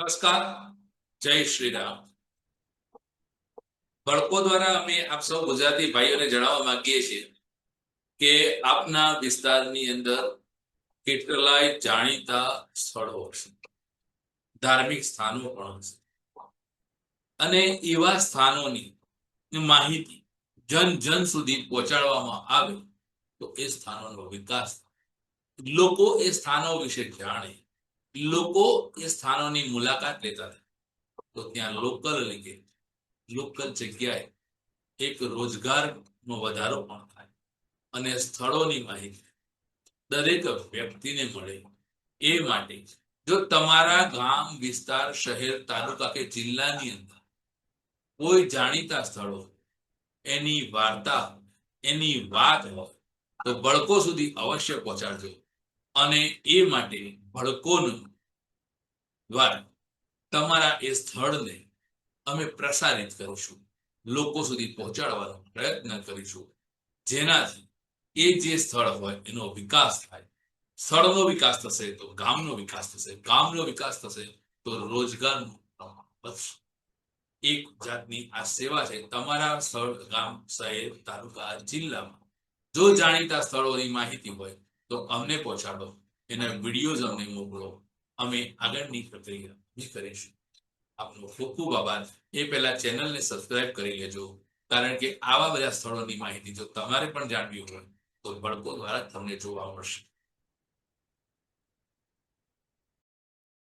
નમસ્કાર. જય શ્રી રામ. બળકો દ્વારા અમે આપ સૌ ગુજરાતી ભાઈઓને જણાવવા માંગીએ છીએ કે આપના વિસ્તારની અંદર કેટલાય જાણીતા સ્થળો હશે. ધાર્મિક સ્થાનો પણ હશે. અને એવા સ્થાનોની માહિતી જન જન સુધી પહોંચાડવામાં આવે તો એ સ્થાનોનો વિકાસ. લોકો એ સ્થાનો વિશે જાણે. લોકો એ સ્થાનોની મુલાકાત લેતા હતા. તો ત્યાં લોકલ લીગે, લોકલ જગ્યાએ એક રોજગારનો વધારો પણ થાય. અને સ્થળોની માહિતી દરેક વ્યક્તિને મળે એ માટે. જો તમારા ગામ, વિસ્તાર, શહેર, તાલુકા કે જિલ્લાની અંદર કોઈ જાણીતા સ્થળો એની વાર્તા, એની વાત હોય, તો બળકો સુધી અવશ્ય પહોંચાડજો. અને એ માટે ભડકોનું દ્વારા તમારા એ સ્થળને અમે પ્રસારિત કરીશું. લોકો સુધી પહોંચાડવાનો પ્રયત્ન કરીશું. જેનાથી એ જે સ્થળ હોય એનો વિકાસ થાય. સ્થળનો વિકાસ થશે તો ગામનો વિકાસ થશે. ગામનો વિકાસ થશે તો રોજગારનું પ્રમાણ વધશે. એક જાતની આ સેવા છે. તમારા સ્થળ ગામ, શહેર, તાલુકા, જિલ્લામાં જો જાણીતા સ્થળોની માહિતી હોય તો અમને પહોંચાડો. એના વિડીયોઝ અમને મોકલો. અમે આગળની પ્રક્રિયા બી કરીશું. આપનો ખૂબ ખૂબ આભાર. એ પહેલા ચેનલને સબસ્ક્રાઇબ કરી લેજો. કારણ કે આવા બધા સ્થળોની માહિતી જો તમારે પણ જાણવી હોય, તો બળકો દ્વારા તમને જોવા મળશે.